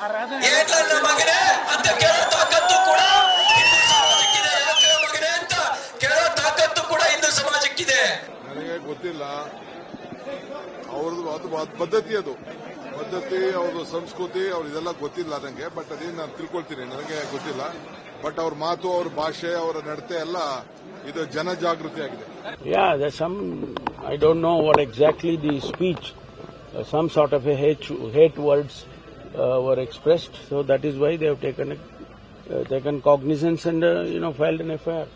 ಮಗನೇ ಅಂತ ಕೇಳೋ ತಾಕತ್ತು ಕೂಡ ಹಿಂದೂ ಸಮಾಜಕ್ಕಿದೆ. ಯಾಕೆ ಮಗನೇ ಅಂತ ಕೇಳೋ ತಾಕತ್ತು ಕೂಡ ಹಿಂದೂ ಸಮಾಜಕ್ಕಿದೆ. ನನಗೆ ಗೊತ್ತಿಲ್ಲ. ಅವ್ರದ್ದು ಅದು ಪದ್ಧತಿ ಅದು. ಪದ್ಧತಿ ಅವ್ರದ್ದು ಸಂಸ್ಕೃತಿ ಅವ್ರ ಇದೆಲ್ಲ ಗೊತ್ತಿಲ್ಲ ನನಗೆ ಬಟ್ ಅದೇನು ನಾನು ತಿಳ್ಕೊಳ್ತೀನಿ. ನನಗೆ ಗೊತ್ತಿಲ್ಲ. ಬಟ್ ಅವ್ರ ಮಾತು ಅವ್ರ ಭಾಷೆ ಅವರ ನಡತೆ ಎಲ್ಲ ಇದು ಜನಜಾಗೃತಿ ಆಗಿದೆ. Ya the some I don't know what exactly the speech some sort of a hate words were expressed, so that is why they have taken, uh, taken cognizance and, uh, you know, filed an FIR.